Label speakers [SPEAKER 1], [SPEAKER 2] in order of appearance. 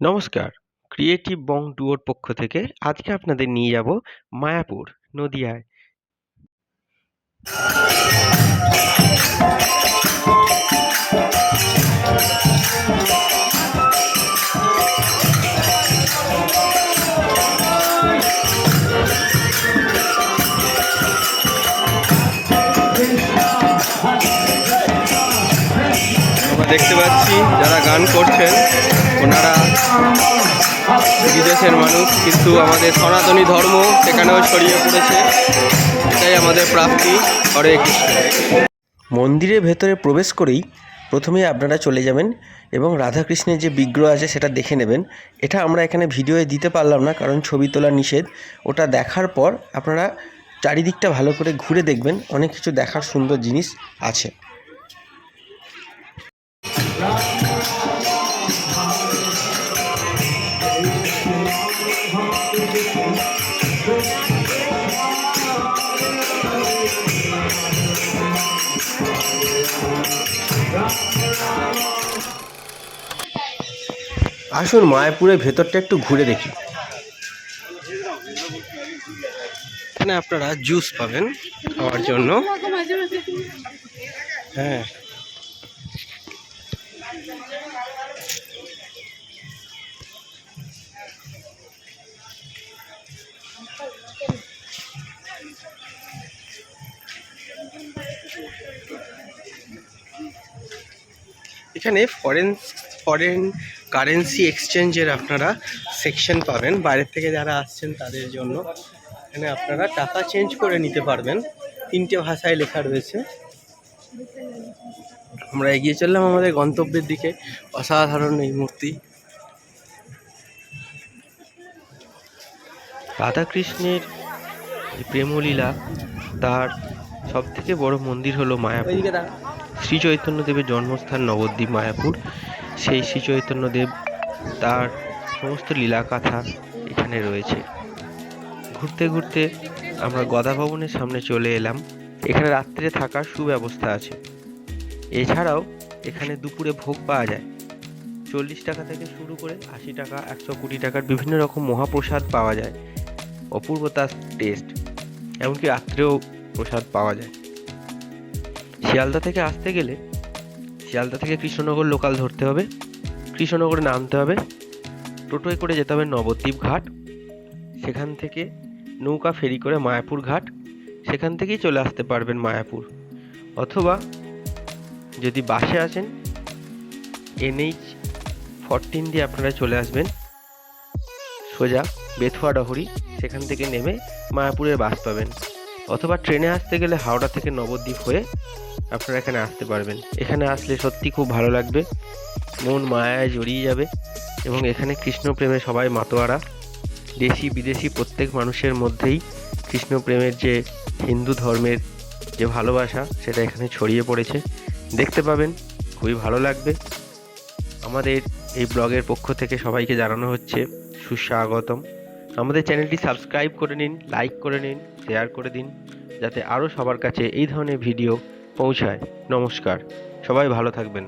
[SPEAKER 1] নমস্কার। ক্রিয়েটিভ বং ডুয়োর পক্ষ থেকে আজকে আপনাদের নিয়ে যাব মায়াপুর নদিয়ায়। দেখতে পাচ্ছি যারা গান করছেন, ওনারা বিদেশের মানুষ, কিন্তু আমাদের সনাতনী ধর্ম সেখানেও ছড়িয়ে পড়েছে। এটাই আমাদের প্রাপ্তি। হরে কৃষ্ণ। মন্দিরের ভেতরে প্রবেশ করেই প্রথমেই আপনারা চলে যাবেন এবং রাধাকৃষ্ণের যে বিগ্রহ আছে সেটা দেখে নেবেন। এটা আমরা এখানে ভিডিওয়ে দিতে পারলাম না, কারণ ছবি তোলা নিষেধ। ওটা দেখার পর আপনারা চারিদিকটা ভালো করে ঘুরে দেখবেন। অনেক কিছু দেখার সুন্দর জিনিস আছে। আসুন মায়াপুরের ভেতরটা একটু ঘুরে দেখি। এখানে আপনারা জুস পাবেন খাওয়ার জন্য। হ্যাঁ। এখানে ফরেন ফরেন কারেন্সি এক্সচেঞ্জের আপনারা সেকশন পাবেন। বাইরের থেকে যারা আসছেন তাদের জন্য। এখানে আপনারা টাকা চেঞ্জ করে নিতে পারবেন। তিনটে ভাষায় লেখা রয়েছে। আমরা এগিয়ে চললাম আমাদের গন্তব্যের দিকে। অসাধারণ এই মূর্তি। রাধাকৃষ্ণের প্রেমলীলা তার সব থেকে বড় মন্দির হলো মায়াপুর। শ্রী চৈতন্যদেবের জন্মস্থান নবদ্বীপ মায়াপুর। সেই শ্রী চৈতন্যদেব তার সমস্ত লীলা লীলাকাথা এখানে রয়েছে। ঘুরতে ঘুরতে আমরা গদা ভবনের সামনে চলে এলাম। এখানে রাত্রে থাকার সুব্যবস্থা আছে। এছাড়াও এখানে দুপুরে ভোগ পাওয়া যায়। চল্লিশ টাকা থেকে শুরু করে আশি টাকা, একশো কোটি টাকার বিভিন্ন রকম মহাপ্রসাদ পাওয়া যায়। অপূর্ব তার টেস্ট এমনকি রাত্রেও প্রসাদ পাওয়া যায়। শিয়ালদা থেকে আসতে গেলে শিয়ালদা থেকে কৃষ্ণনগর লোকাল ধরতে হবে। কৃষ্ণনগরে নামতে হবে। টোটোয় করে যেতে হবে নবদ্বীপ ঘাট। সেখান থেকে নৌকা ফেরি করে মায়াপুর ঘাট। সেখান থেকেই চলে আসতে পারবেন মায়াপুর। অথবা যদি বাসে আসেন এনএইচ ফরটিন দিয়ে আপনারা চলে আসবেন। সোজা বেথুয়া ডহরি, সেখান থেকে নেমে মায়াপুরের বাস পাবেন। অথবা ট্রেনে আসতে গেলে হাওড়া থেকে নবদ্বীপ হয়ে আপনারা এখানে আসতে পারবেন। এখানে আসলে সত্যি খুব ভালো লাগবে। মন মায়ায় জড়িয়ে যাবে এবং এখানে কৃষ্ণ প্রেমে সবাই মাতোয়ারা। দেশি, বিদেশি প্রত্যেক মানুষের মধ্যেই কৃষ্ণ প্রেমের যে হিন্দু ধর্মের যে ভালোবাসা, সেটা এখানে ছড়িয়ে পড়েছে। দেখতে পাবেন, খুবই ভালো লাগবে। আমাদের এই ব্লগের পক্ষ থেকে সবাইকে জানানো হচ্ছে সুস্বাগতম। আমাদের চ্যানেলটি সাবস্ক্রাইব করে নিন, লাইক করে নিন, শেয়ার করে দিন, যাতে আরও সবার কাছে এই ধরনের ভিডিও পৌঁছায়। নমস্কার, সবাই ভালো থাকবেন।